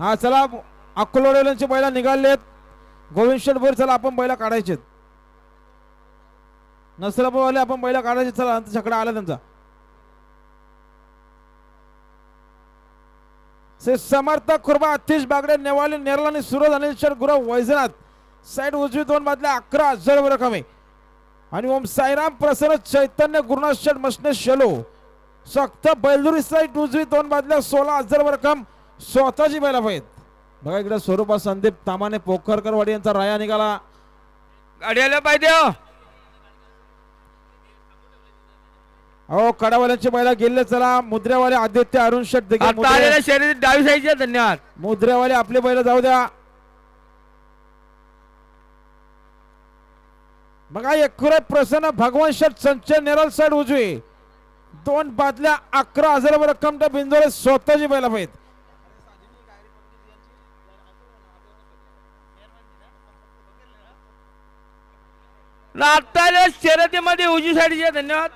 हा चला अक्कलोडेलांची बैला निघालेत. गोविंद शेटभर चला आपण बैला काढायचे नसराबावाले आपण बैला काढायचे चला छकडा आला त्यांचा. से समर्थ खुर्बा अतिश बागडे नेवाले नेरला आणि सुरज अनिल शेठ गुरव वैजनाथ. साईड उजवी दोन बादल्या अकरा हजार वर आहे आणि ओम साईराम प्रसन्न चैतन्य गुरुनाथ शेठ मसने शेलो. सक्त बैलदुरी साईड उजवी दोन बादल्या सोळा हजार रक्कम स्वतःची बैला पाहिजे बघा इकडे स्वरूपा संदीप तामाने पोखरकर वाडी यांचा राया निघाला. गाडी आल्या पाहिजे हो. अहो कडावाल्यांची बैला गेले चला. मुद्रेवाले आदित्य अरुण शेठ देखील आता मुद्रे- आलेल्या शर्यतीत डावी साईडचे धन्यवाद. मुद्रेवाले आपले बैल जाऊ द्या. बघा एकुरे प्रसन्न भगवान शेठ संचय नेरल साईड उजवी. दोन बादल्या अकरा हजार रक्कम त्या बिंदोरे स्वतःची बैला पाहिजे ना आलेल्या शर्यतीमध्ये उजवी धन्यवाद.